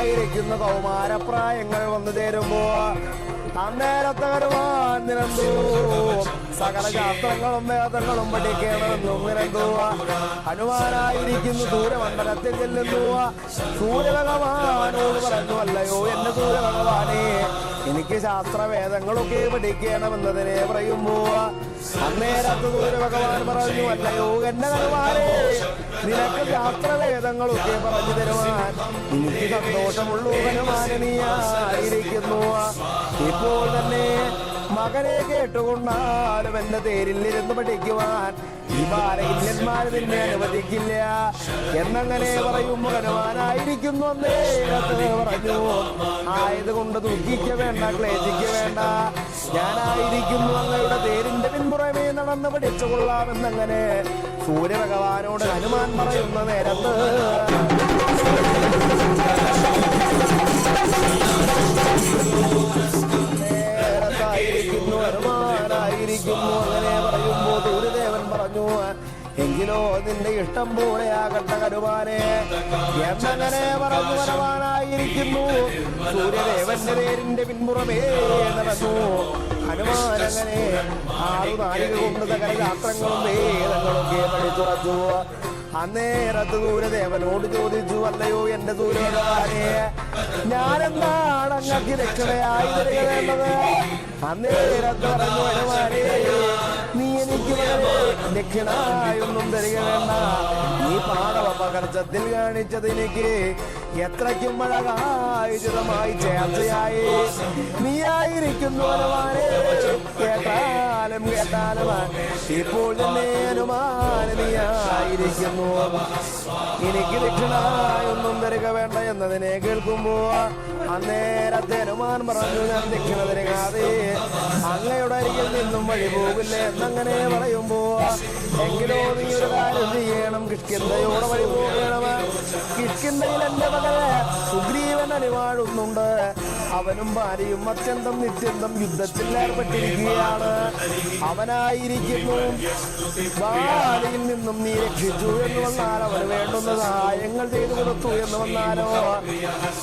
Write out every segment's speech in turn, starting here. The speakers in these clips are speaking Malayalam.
ഹനുമാനായിരിക്കുന്ന കൗമാരപ്രായങ്ങൾ വന്നു ചേരുമ്പോ അന്നേരത്തെ ഹനുമാൻ നിരന്തൂ സകല ശാസ്ത്രങ്ങളും വേദങ്ങളും പഠിക്കണമെന്നും ഹനുമാനായിരിക്കുന്നു ദൂരമണ്ഡലത്തിൽ ചെല്ലുന്നു സൂര്യഭഗവാനോട് പറഞ്ഞു അല്ലയോ എന്റെ സൂര്യഭഗവാനെ എനിക്ക് ശാസ്ത്രവേദങ്ങളൊക്കെ പഠിക്കണമെന്നതിനെ പറയുമ്പോ അന്നേരത്ത് സൂര്യഭഗവാൻ പറഞ്ഞു അല്ലയോ എന്റെ ഭഗവാനെ നിനക്ക് ശാസ്ത്രവേദങ്ങളൊക്കെ പറഞ്ഞു തരുവാൻ എനിക്ക് സന്തോഷമുള്ളൂ ഹനുമാനീയായിരിക്കുന്നു ഇപ്പോൾ തന്നെ മകനെ കേട്ടുകൊണ്ടാലും എന്റെ തേരിൽ ഇരുന്ന് പഠിക്കുവാൻ ഈ ബാലയില്ലന്മാർ നിന്നെ അനുവദിക്കില്ല. എന്നങ്ങനെ പറയും മകനുവാനായിരിക്കുന്നു പറഞ്ഞു. ആയതുകൊണ്ട് ദുഃഖിക്ക വേണ്ട ക്ലേശിക്ക വേണ്ട. ഞാനായിരിക്കുന്നു അങ്ങയുടെ തേരിന്റെ പിൻപുറമേ നടന്ന് പഠിച്ചുകൊള്ളാമെന്നങ്ങനെ സൂര്യഭഗവാനോട് ഹനുമാൻ പറയുന്ന നേരത്ത് എങ്കിലോ നിന്റെ ഇഷ്ടം പോലെ ആകട്ട ഹനുമാനെ എന്നങ്ങനെ പറഞ്ഞു വരവാനായിരിക്കുന്നു? സൂര്യദേവന്റെ പേരിന്റെ പിൻപുറമേ നടന്നു ഹനുമാനങ്ങനെ ആറു നാഴിക കൊണ്ട് തകര യാത്രങ്ങളും വേദങ്ങളൊക്കെ പഠിച്ചുറച്ചു അന്നേരത്ത് സൂര്യദേവനോട് ചോദിച്ചു അല്ലയോ എന്റെ സൂര്യഭഗവാനെ ഞാനെന്താണ് അങ്ങക്ക് ദക്ഷിണയായി തരിക അന്നേരത്ത് പറഞ്ഞു നീ എനിക്ക് ദക്ഷിണായൊന്നും തരിക വേണ്ട നീ പാടവ പകർച്ചത്തിൽ കാണിച്ചത് എനിക്ക് എത്രയ്ക്കും അഴകായുചിതമായി ചേർച്ചയായി. നീയായിരിക്കുന്നു കേട്ടാലും കേട്ടാലും ഇപ്പോൾ തന്നെ അനുമാന നീയായിരിക്കുന്നു. എനിക്ക് ദക്ഷിണായൊന്നും തരിക വേണ്ട എന്നതിനെ കേൾക്കുമ്പോ അന്നേരത്തെ അനുമാൻ പറഞ്ഞു ഞാൻ ദക്ഷിണ തരികാതെ അങ്ങയുടെ അരികിൽ നിന്നും വഴി പോകില്ല എന്നങ്ങനെ പറയുമ്പോ എങ്കിലോ നീ ഒരു കാര്യം ചെയ്യണം. കിഷ്കിന്തയോടെ വഴി പോകണം കിഷ്കിന്തയിൽ എന്റെ മകളെ സുഗ്രീവൻ വാഴുന്നുണ്ട്. അവനും ഭാര്യയും അത്യന്തം നിത്യന്തം യുദ്ധത്തിൽ ഏർപ്പെട്ടിരിക്കുകയാണ്. അവനായിരിക്കുന്നു. ഭാര്യയിൽ നിന്നും നീ രക്ഷിച്ചു എന്ന് വന്നാൽ അവന് വേണ്ടുന്ന സഹായങ്ങൾ ചെയ്തു കൊടുത്തു എന്ന് വന്നാലോ?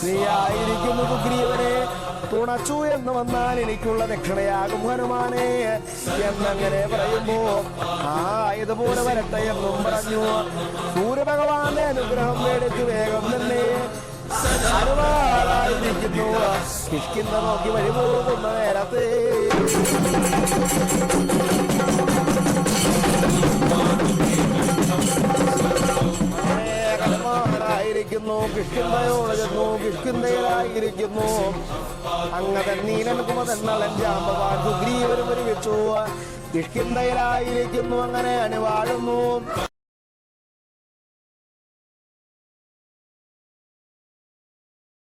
നീ ആയിരിക്കുന്നു സുഗ്രീവനെ. തുണച്ചു എന്ന് വന്നാൽ എനിക്കുള്ള ദക്ഷിണയാകും ഹനുമാനെ എന്നങ്ങനെ പറയുമ്പോ ആ ഇതുപോലെ വരട്ടെ എന്നും പറഞ്ഞു. സൂര്യഭഗവാന്റെ അനുഗ്രഹം മേടിച്ചു വേഗം തന്നെ കിഷ്കിന്ത നോക്കി വഴി പോകുന്ന നേരത്തെ ായിരിക്കുന്നു കിഷ്കിന്തയോട് ചെന്നു കിഷ്കിന്തയിലായിരിക്കുന്നു അങ്ങനെ നീലൻ കുമതൻ നളൻ ജാമ്പവാൻ സുഗ്രീവനും ഒരുമിച്ചു കിഷ്കിന്തയിലായിരിക്കുന്നു അങ്ങനെ അനുവാഴുന്നു